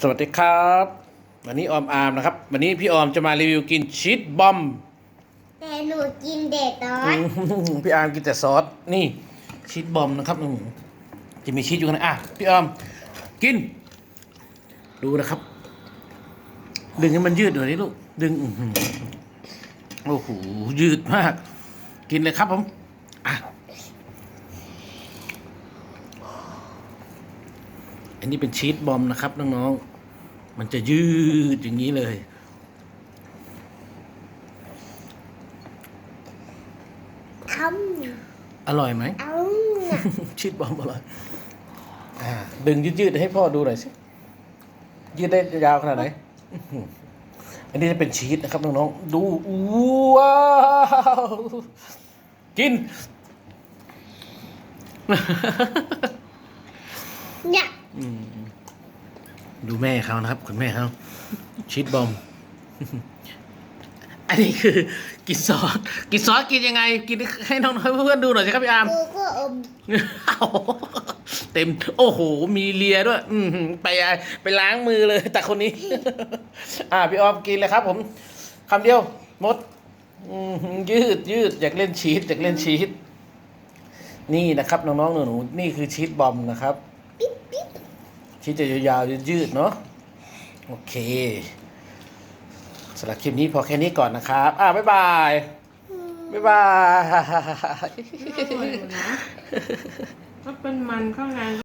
สวัสดีครับ วันนี้ออมอาร์มนะครับ วันนี้พี่ออมจะมารีวิวกินชีสบอมแต่หนูกินเด็ดตออืนมพี่อาร์มกินแต่ซอสนี่ชีสบอมนะครับอืมจะมีชีสอยู่ข้างในอะพี่ออมกิน ดูนะครับ ดึงให้มันยืดหน่อยนี่ลูกดึงอื้อหือโอ้โหยืดมาก กินเลยครับผม อะอันนี้เป็นชีสบอมนะครับน้องๆ มันจะยืดอย่างนี้เลยทอร่อยไหมำเอาชีสบอมอร่อยอ่าดึงยืดๆให้พ่อดูหน่อยสิ ยืดได้ยาวขนาดไหนอื้อหืออันนี้จะเป็นชีสนะครับน้องๆ ดูว้าวกิน เนี่ย ดูแม่เขานะครับ คุณแม่เขาชีสบอม อันนี้คือ กินซอสกินซอสกินยังไง กินให้น้องๆเพื่อนๆดูหน่อยสิครับพี่อาร์มกูก็อมเอาเต็ม โอ้โห มีเลียด้วย อืมไปไปล้างมือเลย แต่คนนี้ อ่าพี่ออมกินเลยครับ ผมคำเดียวมดอืมยืดยืดอยากเล่นชีสอยากเล่นชีสนี่นะครับน้องๆหนูๆนี่คือชีสบอมนะครับ ที่จะยาวๆยืดๆเนาะโอเคสำหรับคลิปนี้พอแค่นี้ก่อนนะครับ อ่าบ๊ายบาย บ๊ายบาย อร่อยอยู่นะถ้าเป็นมันข้างใน